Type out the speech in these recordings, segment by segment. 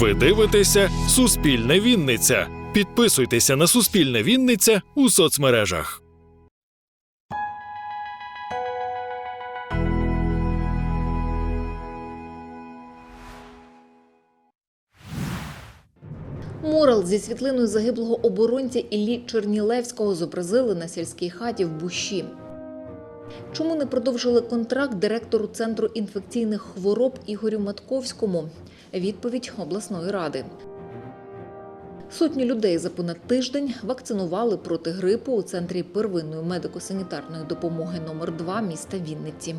Ви дивитеся Суспільне Вінниця. Підписуйтеся на Суспільне Вінниця у соцмережах. Мурал зі світлиною загиблого оборонця Іллі Чернілевського зобразили на сільській хаті в Бущі. Чому не продовжили контракт директору Центру інфекційних хвороб Ігорю Матковському? Відповідь обласної ради. Сотні людей за понад тиждень вакцинували проти грипу у центрі первинної медико-санітарної допомоги номер 2 міста Вінниці.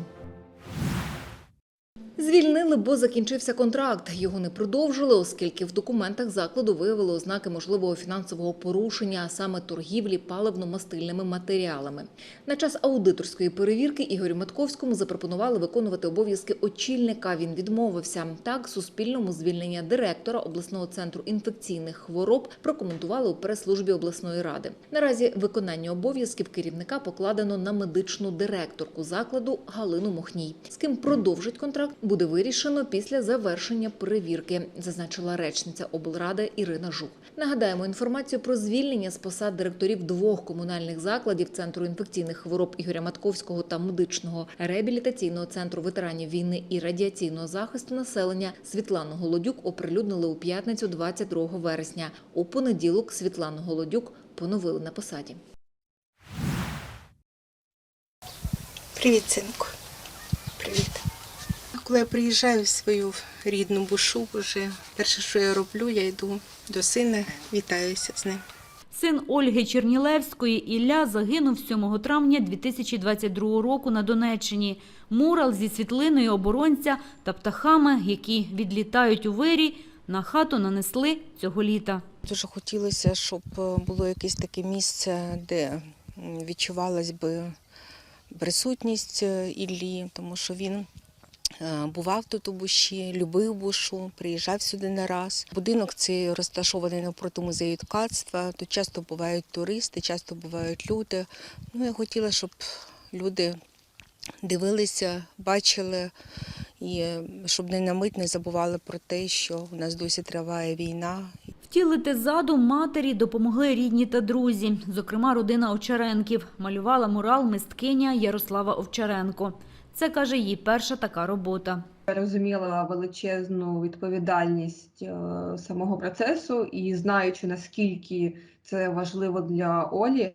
Звільнили, бо закінчився контракт. Його не продовжили, оскільки в документах закладу виявили ознаки можливого фінансового порушення, а саме торгівлі паливно-мастильними матеріалами. На час аудиторської перевірки Ігорю Матковському запропонували виконувати обов'язки очільника. Він відмовився. Так, суспільному звільнення директора обласного центру інфекційних хвороб прокоментували у прес-службі обласної ради. Наразі виконання обов'язків керівника покладено на медичну директорку закладу Галину Мохній. З ким продовжить контракт, буде вирішено після завершення перевірки, зазначила речниця облради Ірина Жук. Нагадаємо інформацію про звільнення з посад директорів двох комунальних закладів центру інфекційних хвороб Ігоря Матковського та медичного реабілітаційного центру ветеранів війни і радіаційного захисту населення Світлану Голодюк оприлюднили у п'ятницю 22 вересня. У понеділок Світлану Голодюк поновили на посаді. Привіт, синку. Коли я приїжджаю в свою рідну бушу, вже перше, що я роблю, я йду до сина, вітаюся з ним. Син Ольги Чернілевської Ілля загинув 7 травня 2022 року на Донеччині. Мурал зі світлиною оборонця та птахами, які відлітають у вирі, на хату нанесли цього літа. Дуже хотілося, щоб е, було якесь таке місце, де відчувалась би присутність е, Іллі, тому що він бував тут у буші, любив бушу, приїжджав сюди не раз. Будинок цей розташований навпроти музею ткацтва. Тут часто бувають туристи, часто бувають люди. Ну, я хотіла, щоб люди дивилися, бачили і е, щоб не на мить не забували про те, що у нас досі триває війна, Втілити задум матері допомогли рідні та друзі, зокрема родина Овчаренків. Малювала мурал мисткиня Ярослава Овчаренко. Це, каже, її перша така робота. Я розуміла величезну відповідальність е, самого процесу і знаючи, наскільки це важливо для Олі,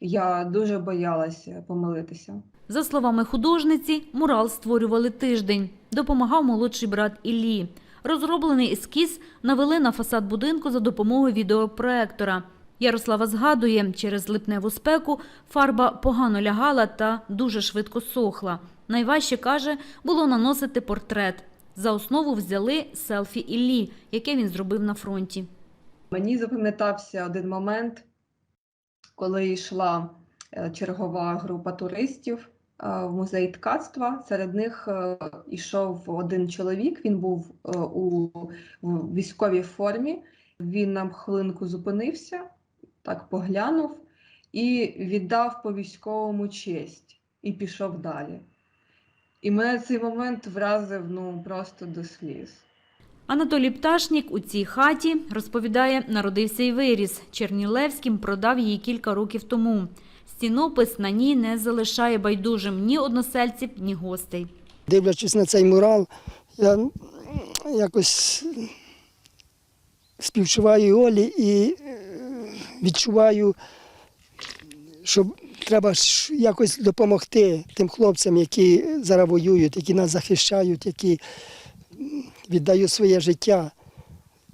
я дуже боялася помилитися. За словами художниці, мурал створювали тиждень. Допомагав молодший брат Іллі. Розроблений ескіз навели на фасад будинку за допомогою відеопроектора. Ярослава згадує, через липневу спеку фарба погано лягала та дуже швидко сохла. Найважче, каже, було наносити портрет. За основу взяли селфі Іллі, яке він зробив на фронті. Мені запам'ятався один момент, коли йшла е, чергова група туристів е, в музей ткацтва. Серед них е, йшов один чоловік, він був у військовій формі. Він нам хвилинку зупинився, так поглянув і віддав по військовому честь і пішов далі. І мене цей момент вразив ну просто до сліз. Анатолій Пташнік у цій хаті, розповідає, народився і виріс. Чернілевським продав її кілька років тому. Стінопис на ній не залишає байдужим ні односельців, ні гостей. Дивлячись на цей мурал, я якось співчуваю Олі і е, відчуваю, що треба ж якось допомогти тим хлопцям, які зараз воюють, які нас захищають, які віддають своє життя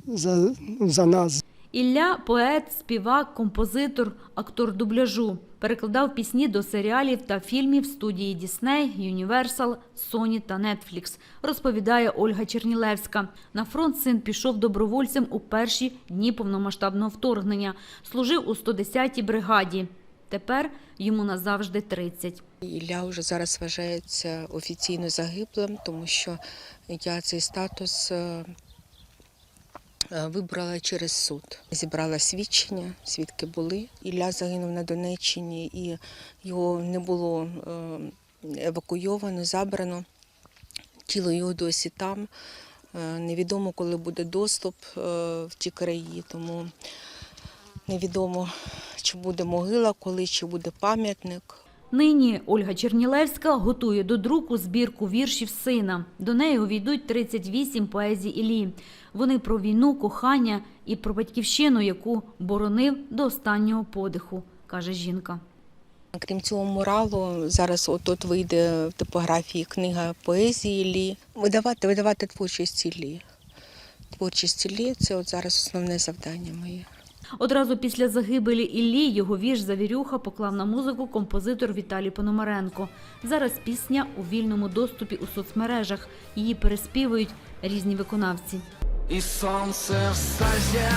за, за нас. Ілля – поет, співак, композитор, актор дубляжу. Перекладав пісні до серіалів та фільмів студії Дісней, Юніверсал, Соні та Нетфлікс, розповідає Ольга Чернілевська. На фронт син пішов добровольцем у перші дні повномасштабного вторгнення. Служив у 110-й бригаді. Тепер йому назавжди 30. Ілля вже зараз вважається офіційно загиблим, тому що я цей статус е, е, вибрала через суд. Зібрала свідчення, свідки були. Ілля загинув на Донеччині і його не було е, евакуйовано, забрано. Тіло його досі там. Невідомо, коли буде доступ в ті краї, тому невідомо, чи буде могила, коли чи буде пам'ятник. Нині Ольга Чернілевська готує до друку збірку віршів сина. До неї увійдуть 38 поезій Іллі. Вони про війну, кохання і про батьківщину, яку боронив до останнього подиху, каже жінка. Крім цього муралу, зараз от вийде в типографії книга поезії Лі. Видавати, видавати творчість Іллі. Творчість Іллі – це от зараз основне завдання моє. Одразу після загибелі Іллі його вірш Завірюха поклав на музику композитор Віталій Пономаренко. Зараз пісня у вільному доступі у соцмережах. Її переспівують різні виконавці. І сонце встає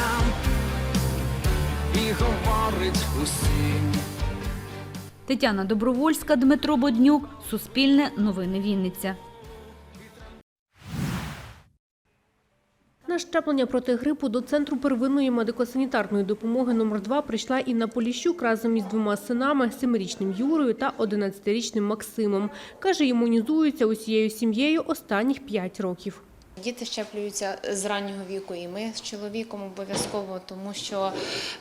і говорить усім. Тетяна Добровольська, Дмитро Боднюк, Суспільне, Новини Вінниця. Щеплення проти грипу до Центру первинної медико-санітарної допомоги номер 2 прийшла Інна Поліщук разом із двома синами – 7-річним Юрою та 11-річним Максимом. Каже, імунізуються усією сім'єю останніх 5 років. Діти щеплюються з раннього віку, і ми з чоловіком обов'язково, тому що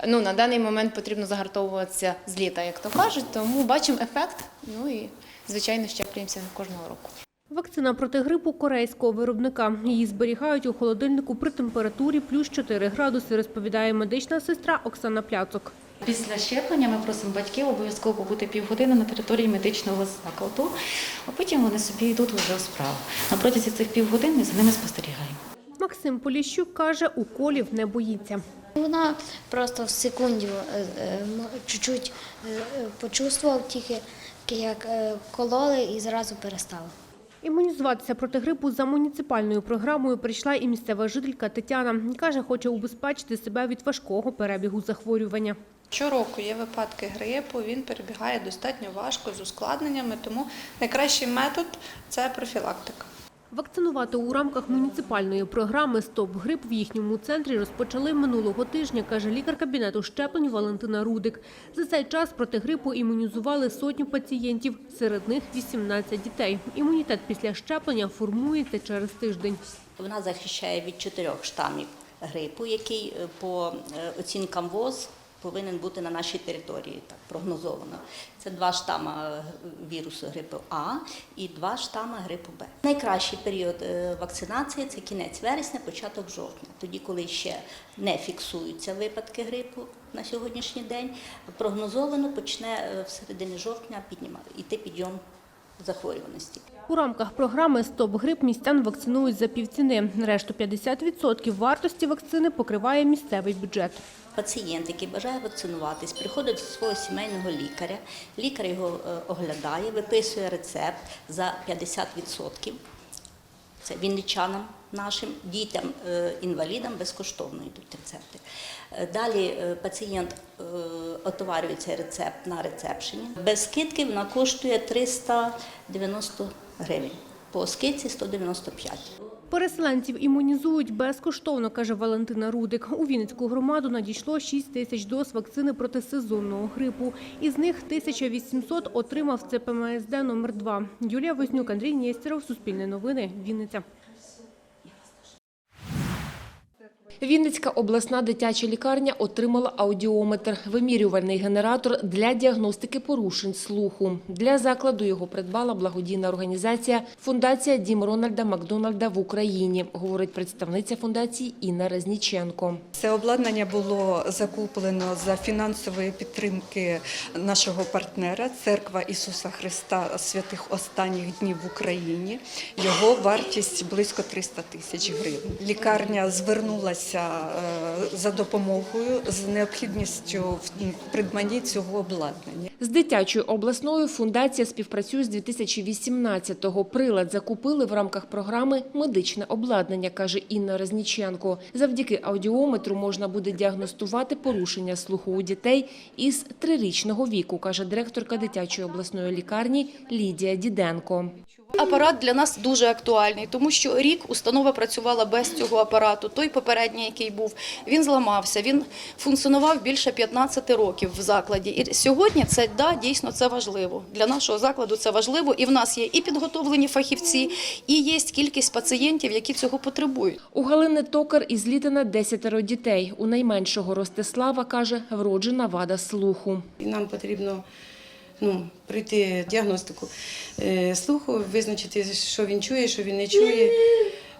ну на даний момент потрібно загартовуватися з літа, як то кажуть. Тому бачимо ефект. Ну і звичайно щеплюємося кожного року. Вакцина проти грипу корейського виробника. Її зберігають у холодильнику при температурі плюс 4 градуси, розповідає медична сестра Оксана Пляцок. Після щеплення ми просимо батьків обов'язково побути півгодини на території медичного закладу, а потім вони собі йдуть вже у справу. На протязі цих півгодин ми за ними спостерігаємо. Максим Поліщук каже, уколів не боїться. Вона просто в секунду е, е, чуть-чуть е, почувствував тільки, як кололи і зразу перестало. Імунізуватися проти грипу за муніципальною програмою прийшла і місцева жителька Тетяна. Каже, хоче убезпечити себе від важкого перебігу захворювання. Щороку є випадки грипу, він перебігає достатньо важко з ускладненнями, тому найкращий метод це профілактика. Вакцинувати у рамках муніципальної програми «Стоп грип» в їхньому центрі розпочали минулого тижня, каже лікар кабінету щеплень Валентина Рудик. За цей час проти грипу імунізували сотню пацієнтів, серед них 18 дітей. Імунітет після щеплення формується через тиждень. Вона захищає від чотирьох штамів грипу, який е, по е, оцінкам ВОЗ повинен бути на нашій території, так прогнозовано. Це два штама е, вірусу грипу А і два штама грипу Б. Найкращий період е, вакцинації це кінець вересня, початок жовтня. Тоді, коли ще не фіксуються випадки грипу на сьогоднішній день, прогнозовано почне е, в середині жовтня піднімати іти підйом захворюваності. У рамках програми «Стоп грип» містян вакцинують за півціни. Решту 50% вартості вакцини покриває місцевий бюджет. Пацієнт, який бажає вакцинуватись, приходить до свого сімейного лікаря. Лікар його е, оглядає, виписує рецепт за 50%. Це вінничанам нашим дітям, е, безкоштовно йдуть рецепти. Е, Далі е, пацієнт отоварює цей рецепт на рецепшені. Без скидки вона коштує 390 гривень. По скидці 195. Переселенців імунізують безкоштовно, каже Валентина Рудик. У Вінницьку громаду надійшло 6 тисяч доз вакцини проти сезонного грипу. Із них 1800 отримав ЦПМСД номер 2 Юлія Вознюк, Андрій Нєстєров, Суспільне новини, Вінниця. Вінницька обласна дитяча лікарня отримала аудіометр – вимірювальний генератор для діагностики порушень слуху. Для закладу його придбала благодійна організація «Фундація Дім Рональда Макдональда в Україні», говорить представниця фундації Інна Резніченко. Це обладнання було закуплено за фінансової підтримки нашого партнера Церква Ісуса Христа Святих Останніх Днів в Україні. Його вартість близько 300 тисяч гривень. Лікарня звернулася е, за допомогою з необхідністю в придбанні цього обладнання. З дитячою обласною фундація співпрацює з 2018-го. Прилад закупили в рамках програми «Медичне обладнання», каже Інна Резніченко. Завдяки аудіометру можна буде діагностувати порушення слуху у дітей із трирічного віку, каже директорка дитячої обласної лікарні Лідія Діденко. Апарат для нас дуже актуальний, тому що рік установа працювала без цього апарату. Той попередній, який був, він зламався. Він функціонував більше 15 років в закладі. І сьогодні це да, дійсно це важливо. Для нашого закладу це важливо. І в нас є і підготовлені фахівці, і є кількість пацієнтів, які цього потребують. У Галини Токар із Літина десятеро дітей. У найменшого Ростислава, каже, вроджена вада слуху. І нам потрібно ну, пройти діагностику е, слуху, визначити, що він чує, що він не чує,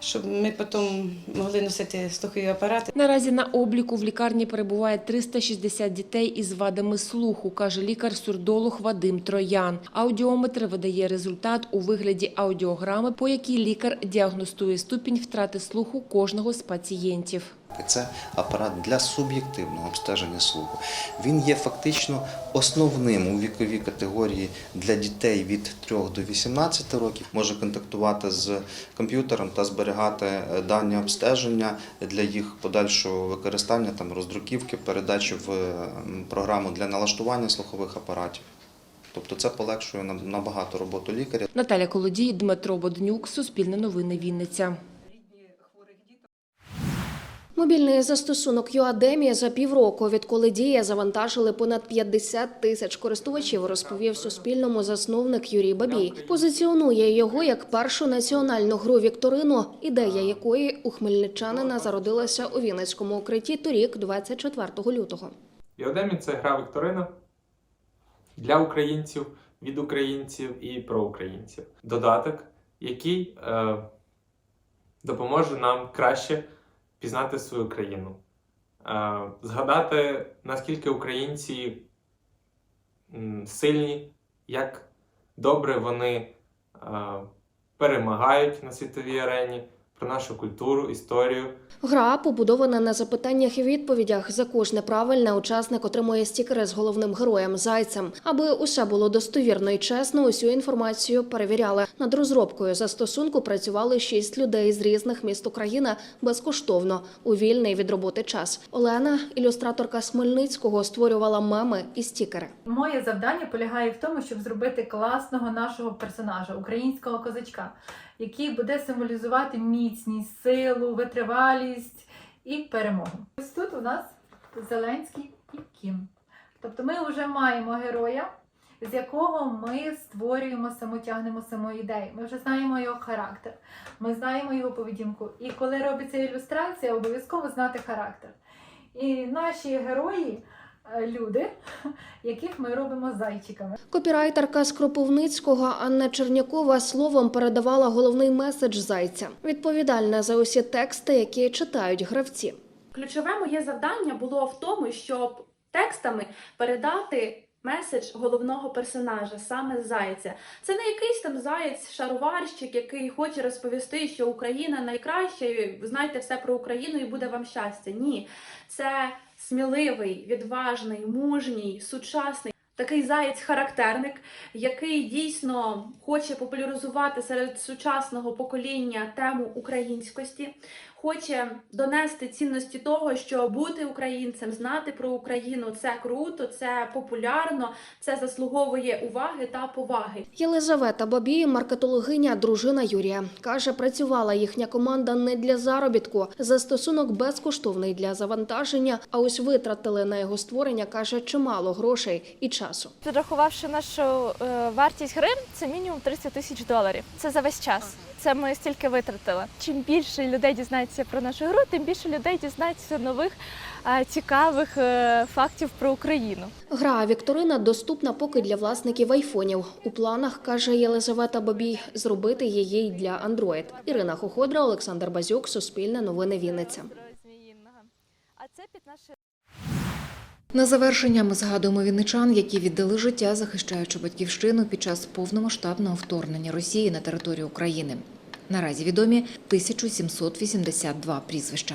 щоб ми потім могли носити слухові апарати. Наразі на обліку в лікарні перебуває 360 дітей із вадами слуху, каже лікар-сурдолог Вадим Троян. Аудіометр видає результат у вигляді аудіограми, по якій лікар діагностує ступінь втрати слуху кожного з пацієнтів. Це апарат для суб'єктивного обстеження слуху. Він є фактично основним у віковій категорії для дітей від 3 до 18 років. Може контактувати з комп'ютером та зберігати е, дані обстеження для їх подальшого використання, там роздруківки, передачі в е, програму для налаштування слухових апаратів. Тобто це полегшує набагато роботу лікаря. Наталя Колодій, Дмитро Боднюк, Суспільне новини Вінниця. Мобільний застосунок ЮАДЕМІ за півроку, відколи діє, завантажили понад 50 тисяч користувачів, розповів Суспільному засновник Юрій Бабій. Позиціонує його як першу національну гру вікторину, ідея якої у хмельничанина зародилася у Вінницькому укритті торік, 24 лютого. Іодемі це гра Вікторина для українців, від українців і про українців. Додаток, який е, допоможе нам краще пізнати свою країну, е, згадати, наскільки українці сильні, як добре вони е, перемагають на світовій арені, про нашу культуру, історію. Гра побудована на запитаннях і відповідях. За кожне правильне учасник отримує стікери з головним героєм зайцем. Аби усе було достовірно і чесно, усю інформацію перевіряли. Над розробкою застосунку працювали шість людей з різних міст України безкоштовно у вільний від роботи час. Олена, ілюстраторка з Хмельницького, створювала меми і стікери. Моє завдання полягає в тому, щоб зробити класного нашого персонажа, українського козачка, який буде символізувати міцність, силу, витривалість і перемогу. Ось тут у нас Зеленський і Кім. Тобто ми вже маємо героя, з якого ми створюємо самотягнемо саму ідею. Ми вже знаємо його характер, ми знаємо його поведінку. І коли робиться ілюстрація, обов'язково знати характер. І наші герої люди, яких ми робимо зайчиками. Копірайтерка з Кропивницького Анна Чернякова словом передавала головний меседж зайця, відповідальна за усі тексти, які читають гравці. Ключове моє завдання було в тому, щоб текстами передати меседж головного персонажа, саме зайця. Це не якийсь там заєць, шароварщик, який хоче розповісти, що Україна найкраща, і знайте все про Україну і буде вам щастя. Ні, це сміливий, відважний, мужній, сучасний. Такий заєць-характерник, який дійсно хоче популяризувати серед сучасного покоління тему українськості, хоче донести цінності того, що бути українцем, знати про Україну це круто, це популярно, це заслуговує уваги та поваги. Єлизавета Бабій, маркетологиня, дружина Юрія, каже, працювала їхня команда не для заробітку. Застосунок безкоштовний для завантаження, а ось витратили на його створення, каже, чимало грошей і часу. Підрахувавши нашу е, вартість гри, це мінімум 30 тисяч доларів. Це за весь час. Це ми стільки витратили. Чим більше людей дізнається про нашу гру, тим більше людей дізнається нових цікавих е, фактів про Україну. Гра Вікторина доступна поки для власників айфонів. У планах каже Єлизавета Бабій зробити її й для Android. Ірина Хоходра, Олександр Базюк, Суспільне новини Вінниця. А це під наше На завершення ми згадуємо вінничан, які віддали життя, захищаючи батьківщину під час повномасштабного вторгнення Росії на територію України. Наразі відомі 1782 прізвища.